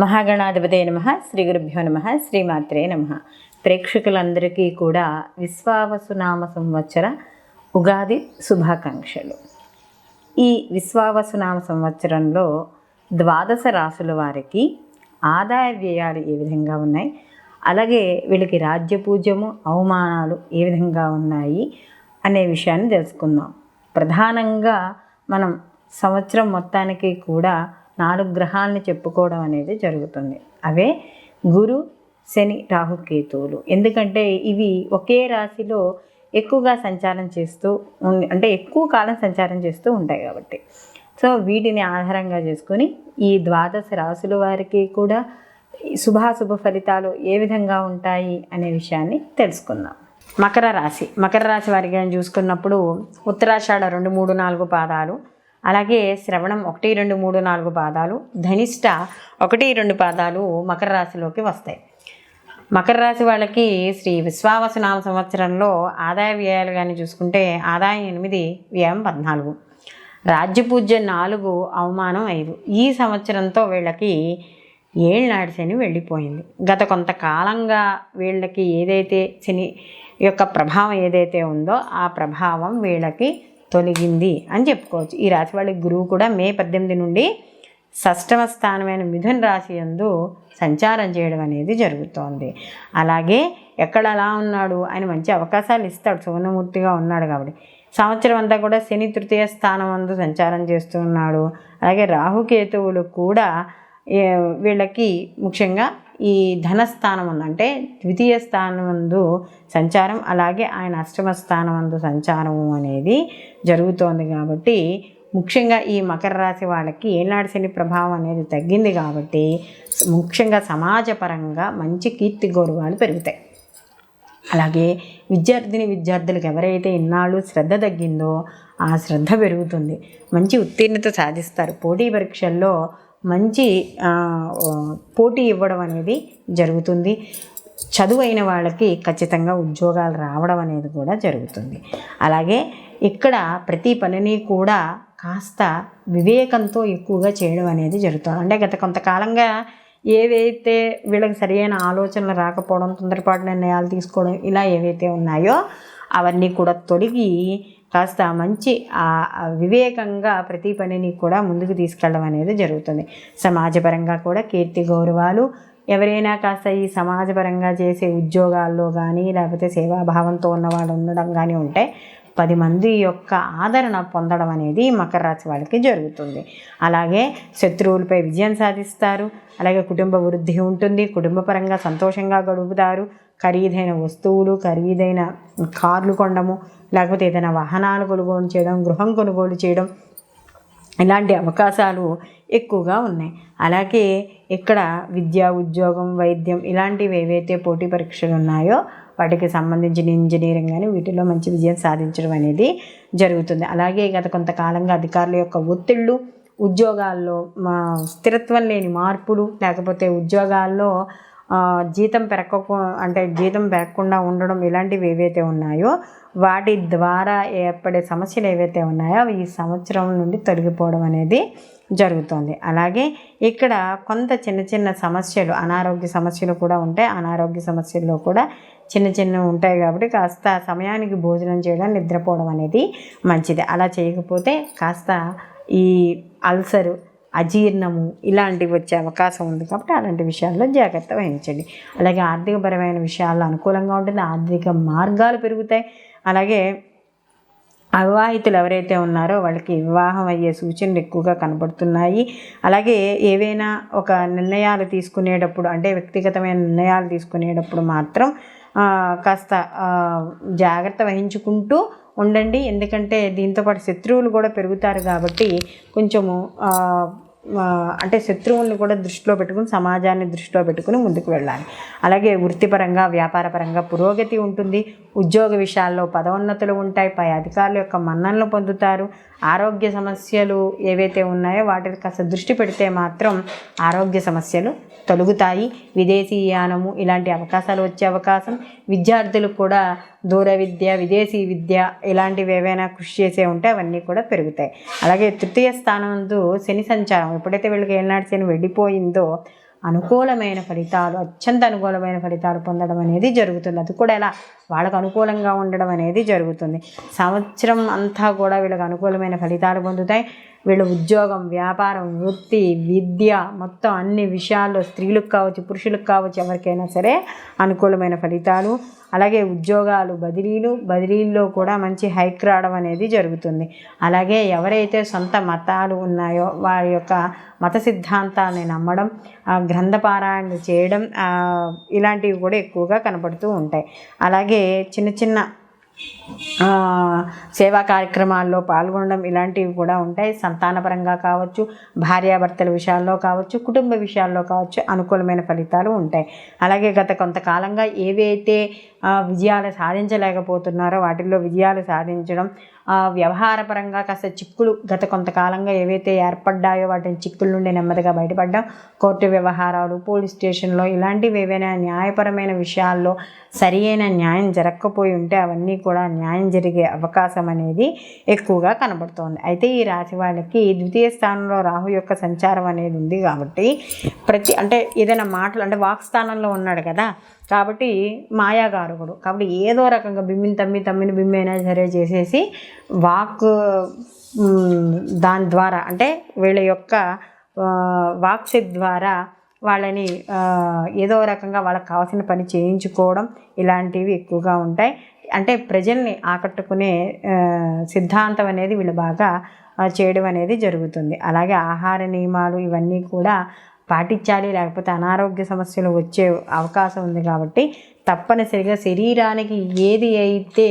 మహాగణాధిపతే నమ శ్రీ గురుభ్యో నమ శ్రీమాత్రే నమ. ప్రేక్షకులందరికీ కూడా విశ్వావసునామ సంవత్సర ఉగాది శుభాకాంక్షలు. ఈ విశ్వావసునామ సంవత్సరంలో ద్వాదశ రాసుల వారికి ఆదాయ వ్యయాలు ఏ విధంగా ఉన్నాయి? అలాగే వీళ్ళకి రాజ్యపూజ్యము అవమానాలు ఏ విధంగా ఉన్నాయి? అనే విషయాన్ని తెలుసుకుందాం. ప్రధానంగా మనం సంవత్సరం మొత్తానికి కూడా నాలుగు గ్రహాలని చెప్పుకోవడం అనేది జరుగుతుంది. అవే గురు శని రాహుకేతువులు ఎందుకంటే ఇవి ఒకే రాశిలో ఎక్కువగా సంచారం చేస్తూ ఉం- అంటే ఎక్కువ కాలం సంచారం చేస్తూ ఉంటాయి కాబట్టి. సో వీటిని ఆధారంగా చేసుకొని ఈ ద్వాదశ రాశుల వారికి కూడా శుభాశుభ ఫలితాలు ఏ విధంగా ఉంటాయి అనే విషయాన్ని తెలుసుకుందాం. మకర రాశి. మకర రాశి వారికి చూసుకున్నప్పుడు ఉత్తరాషాఢ రెండు మూడు నాలుగు పాదాలు. అలాగే శ్రవణం ఒకటి రెండు మూడు నాలుగు పాదాలు ధనిష్ట ఒకటి రెండు పాదాలు మకర రాశిలోకి వస్తాయి. మకర రాశి వాళ్ళకి శ్రీ విశ్వావసనామ సంవత్సరంలో ఆదాయ వ్యయాలు కానీ చూసుకుంటే ఆదాయం ఎనిమిది వ్యయం పద్నాలుగు. రాజ్యపూజ్యం నాలుగు అవమానం ఐదు. ఈ సంవత్సరంతో వీళ్ళకి ఏళ్ళనాడు శని వెళ్ళిపోయింది. గత కొంతకాలంగా వీళ్ళకి ఏదైతే శని యొక్క ప్రభావం ఏదైతే ఉందో ఆ ప్రభావం వీళ్ళకి తొలగింది అని చెప్పుకోవచ్చు. ఈ రాశి వాళ్ళకి గురువు కూడా మే పద్దెనిమిది నుండి షష్టమ స్థానమైన మిథున్ రాశి యందు సంచారం చేయడం అనేది జరుగుతోంది. అలాగే ఎక్కడ అలా ఉన్నాడు? ఆయన మంచి అవకాశాలు ఇస్తాడు. సువర్ణమూర్తిగా ఉన్నాడు కాబట్టి. సంవత్సరం అంతా కూడా శని తృతీయ స్థానం అందు సంచారం చేస్తూ ఉన్నాడు. అలాగే రాహుకేతువులు కూడా వీళ్ళకి ముఖ్యంగా ఈ ధనస్థానం ఉందంటే ద్వితీయ స్థానమందు సంచారం అలాగే ఆయన అష్టమ స్థానమందు సంచారము సంచారం అనేది జరుగుతోంది కాబట్టి ముఖ్యంగా ఈ మకర రాశి వాళ్ళకి ఏనాడు శని ప్రభావం అనేది తగ్గింది కాబట్టి ముఖ్యంగా సమాజపరంగా మంచి కీర్తి గౌరవాలు పెరుగుతాయి. అలాగే విద్యార్థిని విద్యార్థులకు ఎవరైతే ఇన్నాళ్ళు శ్రద్ధ తగ్గిందో ఆ శ్రద్ధ పెరుగుతుంది. మంచి ఉత్తీర్ణత సాధిస్తారు. పోటీ పరీక్షల్లో మంచి పోటీ ఇవ్వడం అనేది జరుగుతుంది. చదువైన వాళ్ళకి ఖచ్చితంగా ఉద్యోగాలు రావడం అనేది కూడా జరుగుతుంది. అలాగే ఇక్కడ ప్రతి పనిని కూడా కాస్త వివేకంతో ఎక్కువగా చేయడం అనేది జరుగుతుంది. అంటే గత కొంతకాలంగా ఏవైతే వీళ్ళకి సరైన ఆలోచనలు రాకపోవడం తొందరపాటు నిర్ణయాలు తీసుకోవడం ఇలా ఏవైతే ఉన్నాయో అవన్నీ కూడా తొలగి కాస్త మంచి వివేకంగా ప్రతి పనిని కూడా ముందుకు తీసుకెళ్ళడం అనేది జరుగుతుంది. సమాజపరంగా కూడా కీర్తి గౌరవాలు. ఎవరైనా కాస్త ఈ సమాజపరంగా చేసే ఉద్యోగాల్లో కానీ లేకపోతే సేవాభావంతో ఉన్న వాళ్ళు ఉండడం కానీ ఉంటే పది మంది యొక్క ఆదరణ పొందడం అనేది మకర రాశి వాళ్ళకి జరుగుతుంది. అలాగే శత్రువులపై విజయం సాధిస్తారు. అలాగే కుటుంబ వృద్ధి ఉంటుంది. కుటుంబపరంగా సంతోషంగా గడుపుతారు. ఖరీదైన వస్తువులు ఖరీదైన కార్లు కొనడము లేకపోతే ఏదైనా వాహనాలు కొనుగోలు చేయడం గృహం కొనుగోలు చేయడం ఇలాంటి అవకాశాలు ఎక్కువగా ఉన్నాయి. అలాగే ఇక్కడ విద్య ఉద్యోగం వైద్యం ఇలాంటివి ఏవైతే పోటీ పరీక్షలు ఉన్నాయో వాటికి సంబంధించిన ఇంజనీరింగ్ కానీ వీటిలో మంచి విజయం సాధించడం అనేది జరుగుతుంది. అలాగే గత కొంతకాలంగా అధికారుల యొక్క ఒత్తిళ్ళు ఉద్యోగాల్లో మా స్థిరత్వం లేని మార్పులు లేకపోతే ఉద్యోగాల్లో జీతం పెరగకు అంటే జీతం పెరగకుండా ఉండడం ఇలాంటివి ఏవైతే ఉన్నాయో వాటి ద్వారా ఏర్పడే సమస్యలు ఏవైతే ఉన్నాయో అవి ఈ సంవత్సరం నుండి తొలగిపోవడం అనేది జరుగుతుంది. అలాగే ఇక్కడ కొంత చిన్న చిన్న సమస్యలు అనారోగ్య సమస్యలు కూడా ఉంటాయి. అనారోగ్య సమస్యల్లో కూడా చిన్న చిన్న ఉంటాయి కాబట్టి కాస్త సమయానికి భోజనం చేయడం నిద్రపోవడం అనేది మంచిది. అలా చేయకపోతే కాస్త ఈ అల్సరు అజీర్ణము ఇలాంటివి వచ్చే అవకాశం ఉంది కాబట్టి అలాంటి విషయాల్లో జాగ్రత్త వహించండి. అలాగే ఆర్థికపరమైన విషయాల్లో అనుకూలంగా ఉంటుంది ఆర్థిక మార్గాలు పెరుగుతాయి. అలాగే అవివాహితులు ఎవరైతే ఉన్నారో వాళ్ళకి వివాహం అయ్యే సూచనలు ఎక్కువగా కనబడుతున్నాయి. అలాగే ఏవైనా ఒక నిర్ణయాలు తీసుకునేటప్పుడు అంటే వ్యక్తిగతమైన నిర్ణయాలు తీసుకునేటప్పుడు మాత్రం కాస్త జాగ్రత్త వహించుకుంటూ ఉండండి. ఎందుకంటే దీంతోపాటు శత్రువులు కూడా పెరుగుతారు కాబట్టి కొంచెము అంటే శత్రువుల్ని కూడా దృష్టిలో పెట్టుకుని సమాజాన్ని దృష్టిలో పెట్టుకుని ముందుకు వెళ్ళాలి. అలాగే వృత్తిపరంగా వ్యాపారపరంగా పురోగతి ఉంటుంది. ఉద్యోగ విషయాల్లో పదోన్నతులు ఉంటాయి. పై అధికారుల యొక్క మన్ననలు పొందుతారు. ఆరోగ్య సమస్యలు ఏవైతే ఉన్నాయో వాటికి కాస్త దృష్టి పెడితే మాత్రం ఆరోగ్య సమస్యలు తొలగుతాయి. విదేశీయానము ఇలాంటి అవకాశాలు వచ్చే అవకాశం. విద్యార్థులకు కూడా దూర విద్య విదేశీ విద్య ఇలాంటివి ఏవైనా కృషి చేసే ఉంటే అవన్నీ కూడా పెరుగుతాయి. అలాగే తృతీయ స్థానం శని సంచారం ఎప్పుడైతే వీళ్ళకి ఏనాడు శని వెళ్ళిపోయిందో అనుకూలమైన ఫలితాలు అత్యంత అనుకూలమైన ఫలితాలు పొందడం అనేది జరుగుతుంది. అది కూడా ఎలా? వాళ్ళకు అనుకూలంగా ఉండడం అనేది జరుగుతుంది. సంవత్సరం అంతా కూడా వీళ్ళకి అనుకూలమైన ఫలితాలు పొందుతాయి. వీళ్ళ ఉద్యోగం వ్యాపారం వృత్తి విద్య మొత్తం అన్ని విషయాల్లో స్త్రీలకు కావచ్చు పురుషులకు కావచ్చు ఎవరికైనా సరే అనుకూలమైన ఫలితాలు. అలాగే ఉద్యోగాలు బదిలీలు బదిలీల్లో కూడా మంచి హైక్ రావడం అనేది జరుగుతుంది. అలాగే ఎవరైతే సొంత మతాలు ఉన్నాయో వారి యొక్క మత సిద్ధాంతాన్ని నమ్మడం ఆ గ్రంథపారాయణ చేయడం ఇలాంటివి కూడా ఎక్కువగా కనపడుతూ ఉంటాయి. అలాగే చిన్న చిన్న సేవా కార్యక్రమాల్లో పాల్గొనడం ఇలాంటివి కూడా ఉంటాయి. సంతానపరంగా కావచ్చు భార్యాభర్తల విషయాల్లో కావచ్చు కుటుంబ విషయాల్లో కావచ్చు అనుకూలమైన ఫలితాలు ఉంటాయి. అలాగే గత కొంతకాలంగా ఏవైతే విజయాలు సాధించలేకపోతున్నారో వాటిల్లో విజయాలు సాధించడం వ్యవహారపరంగా కాస్త చిక్కులు గత కొంతకాలంగా ఏవైతే ఏర్పడ్డాయో వాటిని చిక్కుల నుండి నెమ్మదిగా బయటపడ్డం. కోర్టు వ్యవహారాలు పోలీస్ స్టేషన్లో ఇలాంటివి ఏవైనా న్యాయపరమైన విషయాల్లో సరి అయిన న్యాయం జరగకపోయి ఉంటే అవన్నీ కూడా న్యాయం జరిగే అవకాశం అనేది ఎక్కువగా కనబడుతోంది. అయితే ఈ రాశి వాళ్ళకి ద్వితీయ స్థానంలో రాహు యొక్క సంచారం అనేది ఉంది కాబట్టి ప్రతి అంటే ఏదైనా మాటలు అంటే వాక్ స్థానంలో ఉన్నాడు కదా కాబట్టి మాయాగారకుడు. కాబట్టి ఏదో రకంగా బిమ్మిని తమ్మి తమ్మిని బిమ్మి అయినా సరే చేసేసి వాక్ దాని ద్వారా అంటే వీళ్ళ యొక్క ఆ, ద్వారా వాళ్ళని ఏదో రకంగా వాళ్ళకి కావాల్సిన పని చేయించుకోవడం ఇలాంటివి ఎక్కువగా ఉంటాయి. అంటే ప్రజల్ని ఆకట్టుకునే సిద్ధాంతం అనేది వీళ్ళు బాగా చేయడం అనేది జరుగుతుంది. అలాగే ఆహార నియమాలు ఇవన్నీ కూడా పాటించాలి లేకపోతే అనారోగ్య సమస్యలు వచ్చే అవకాశం ఉంది కాబట్టి తప్పనిసరిగా శరీరానికి ఏది అయితే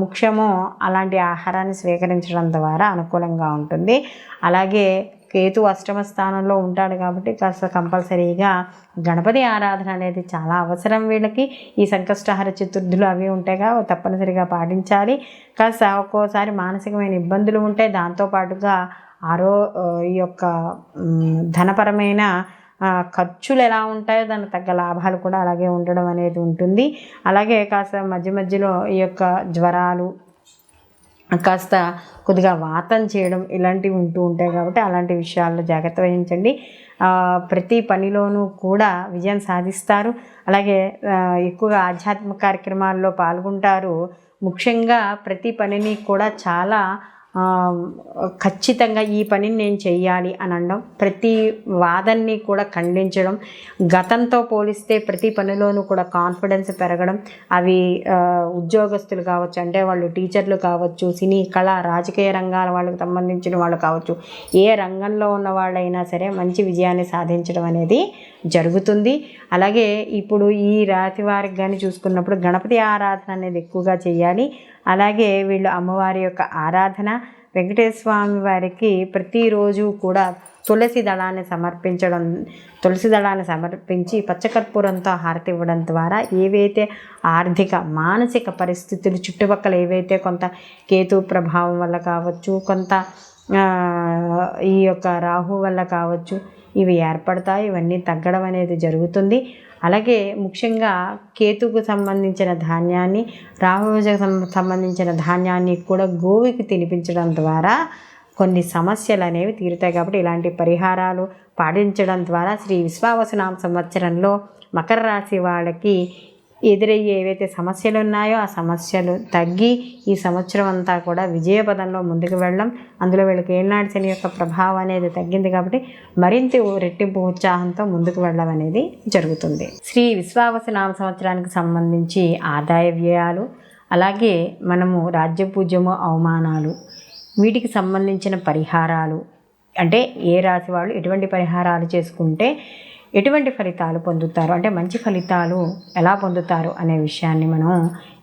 ముఖ్యమో అలాంటి ఆహారాన్ని స్వీకరించడం ద్వారా అనుకూలంగా ఉంటుంది. అలాగే కేతు అష్టమ స్థానంలో ఉంటాడు కాబట్టి కాస్త కంపల్సరీగా గణపతి ఆరాధన అనేది చాలా అవసరం వీళ్ళకి. ఈ సంకష్టహార చతుర్థులు అవి ఉంటాయిగా తప్పనిసరిగా పాటించాలి. కాస్త ఒక్కోసారి మానసికమైన ఇబ్బందులు ఉంటాయి దాంతోపాటుగా ఆరో ఈ యొక్క ధనపరమైన ఖర్చులు ఎలా ఉంటాయో దానికి తగ్గ లాభాలు కూడా అలాగే ఉండడం అనేది ఉంటుంది. అలాగే కాస్త మధ్య మధ్యలో ఈ యొక్క జ్వరాలు కాస్త కొద్దిగా వాతం చేయడం ఇలాంటివి ఉంటూ ఉంటాయి కాబట్టి అలాంటి విషయాల్లో జాగ్రత్త వహించండి. ప్రతి పనిలోనూ కూడా విజయం సాధిస్తారు. అలాగే ఎక్కువగా ఆధ్యాత్మిక కార్యక్రమాల్లో పాల్గొంటారు. ముఖ్యంగా ప్రతి పనిని కూడా చాలా ఖచ్చితంగా ఈ పనిని నేను చెయ్యాలి అని అనడం. ప్రతి వాదన్ని కూడా ఖండించడం. గతంతో పోలిస్తే ప్రతి పనిలోనూ కూడా కాన్ఫిడెన్స్ పెరగడం. అవి ఉద్యోగస్తులు కావచ్చు అంటే వాళ్ళు టీచర్లు కావచ్చు సినీ కళ రాజకీయ రంగాల వాళ్ళకి సంబంధించిన వాళ్ళు కావచ్చు ఏ రంగంలో ఉన్న వాళ్ళైనా సరే మంచి విజయాన్ని సాధించడం అనేది జరుగుతుంది. అలాగే ఇప్పుడు ఈ రాతి వారికి కానీ చూసుకున్నప్పుడు గణపతి ఆరాధన అనేది ఎక్కువగా చేయాలి అలాగే వీళ్ళు అమ్మవారి యొక్క ఆరాధన. వెంకటేశ్వర స్వామి వారికి ప్రతిరోజు కూడా తులసి దళాన్ని సమర్పించడం తులసి దళాన్ని సమర్పించి పచ్చకర్పూరంతో హారతి ఇవ్వడం ద్వారా ఏవైతే ఆర్థిక మానసిక పరిస్థితులు చుట్టుపక్కల ఏవైతే కొంత కేతు ప్రభావం వల్ల కావచ్చు కొంత ఈ యొక్క రాహు వల్ల కావచ్చు ఇవి ఏర్పడతాయి ఇవన్నీ తగ్గడం అనేది జరుగుతుంది. అలాగే ముఖ్యంగా కేతుకు సంబంధించిన ధాన్యాన్ని రాహువుకు సంబంధించిన ధాన్యాన్ని కూడా గోవికి తినిపించడం ద్వారా కొన్ని సమస్యలు అనేవి తీరుతాయి కాబట్టి ఇలాంటి పరిహారాలు పాటించడం ద్వారా శ్రీ విశ్వావసనామ సంవత్సరంలో మకర రాశి వాళ్ళకి ఎదురయ్యే ఏవైతే సమస్యలు ఉన్నాయో ఆ సమస్యలు తగ్గి ఈ సంవత్సరం అంతా కూడా విజయపదంలో ముందుకు వెళ్ళడం. అందులో వీళ్ళకి ఏనాడు శని యొక్క ప్రభావం అనేది తగ్గింది కాబట్టి మరింత రెట్టింపు ఉత్సాహంతో ముందుకు వెళ్ళడం అనేది జరుగుతుంది. శ్రీ విశ్వావసనామ సంవత్సరానికి సంబంధించి ఆదాయ వ్యయాలు అలాగే మనము రాజ్యపూజ్యము అవమానాలు వీటికి సంబంధించిన పరిహారాలు అంటే ఏ రాశి వాళ్ళు ఎటువంటి పరిహారాలు చేసుకుంటే ఎటువంటి ఫలితాలు పొందుతారు? అంటే మంచి ఫలితాలు ఎలా పొందుతారు అనే విషయాన్ని మనం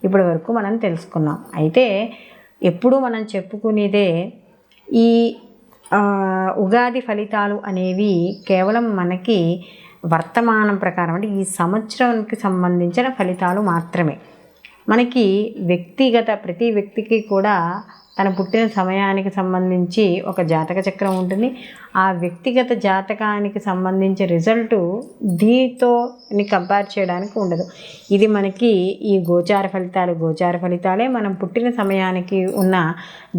ఇప్పటి వరకు మనం తెలుసుకున్నాం. అయితే ఎప్పుడూ మనం చెప్పుకునేదే ఈ ఉగాది ఫలితాలు అనేవి కేవలం మనకి వర్తమానం ప్రకారం అంటే ఈ సంవత్సరానికి సంబంధించిన ఫలితాలు మాత్రమే. మనకి వ్యక్తిగత ప్రతి వ్యక్తికి కూడా తన పుట్టిన సమయానికి సంబంధించి ఒక జాతక చక్రం ఉంటుంది. ఆ వ్యక్తిగత జాతకానికి సంబంధించి రిజల్టు దీతోని కంపేర్ చేయడానికి ఉండదు. ఇది మనకి ఈ గోచార ఫలితాలు గోచార ఫలితాలే మనం పుట్టిన సమయానికి ఉన్న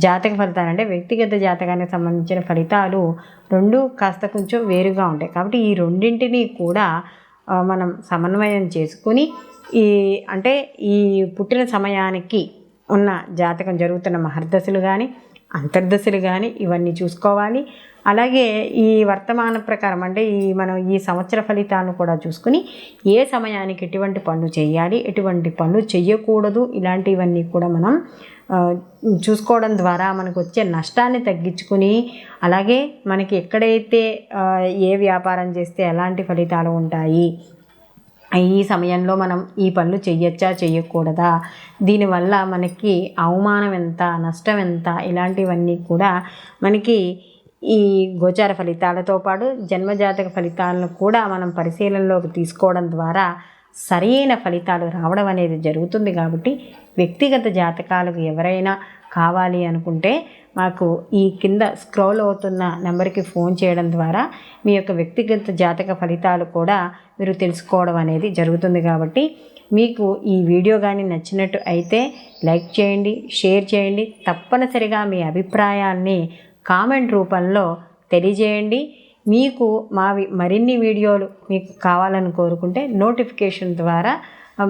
జాతక ఫలితాలు. అంటే వ్యక్తిగత జాతకానికి సంబంధించిన ఫలితాలు రెండు కాస్త కొంచెం వేరుగా ఉంటాయి. కాబట్టి ఈ రెండింటినీ కూడా మనం సమన్వయం చేసుకుని ఈ అంటే ఈ పుట్టిన సమయానికి ఉన్న జాతకం జరుగుతున్న మహర్దశలు కానీ అంతర్దశలు కానీ ఇవన్నీ చూసుకోవాలి. అలాగే ఈ వర్తమాన ప్రకారం అంటే ఈ మనం ఈ సంవత్సర ఫలితాలను కూడా చూసుకుని ఏ సమయానికి ఎటువంటి పనులు చేయాలి ఎటువంటి పనులు చేయకూడదు ఇలాంటివన్నీ కూడా మనం చూసుకోవడం ద్వారా మనకు వచ్చే నష్టాన్ని తగ్గించుకుని అలాగే మనకి ఎక్కడైతే ఏ వ్యాపారం చేస్తే ఎలాంటి ఫలితాలు ఉంటాయి ఈ సమయంలో మనం ఈ పనులు చెయ్యొచ్చా చేయకూడదా దీనివల్ల మనకి అవమానం ఎంత నష్టం ఎంత ఇలాంటివన్నీ కూడా మనకి ఈ గోచార ఫలితాలతో పాటు జన్మజాతక ఫలితాలను కూడా మనం పరిశీలనలోకి తీసుకోవడం ద్వారా సరైన ఫలితాలు రావడం అనేది జరుగుతుంది కాబట్టి వ్యక్తిగత జాతకాలకు ఎవరైనా కావాలి అనుకుంటే మాకు ఈ కింద స్క్రోల్ అవుతున్న నెంబర్కి ఫోన్ చేయడం ద్వారా మీ యొక్క వ్యక్తిగత జాతక ఫలితాలు కూడా మీరు తెలుసుకోవడం అనేది జరుగుతుంది కాబట్టి మీకు ఈ వీడియో కానీ నచ్చినట్టు అయితే లైక్ చేయండి షేర్ చేయండి తప్పనిసరిగా మీ అభిప్రాయాన్ని కామెంట్ రూపంలో తెలియజేయండి. మీకు మావి మరిన్ని వీడియోలు మీకు కావాలని కోరుకుంటే నోటిఫికేషన్ ద్వారా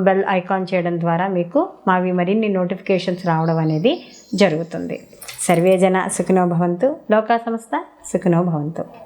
బెల్ ఐకాన్ చేయడం ద్వారా మీకు మావి మరిన్ని నోటిఫికేషన్స్ రావడం అనేది జరుగుతుంది. సర్వేజన సుఖినో భవంతు. లోకా సంస్థ సుఖినో భవంతు.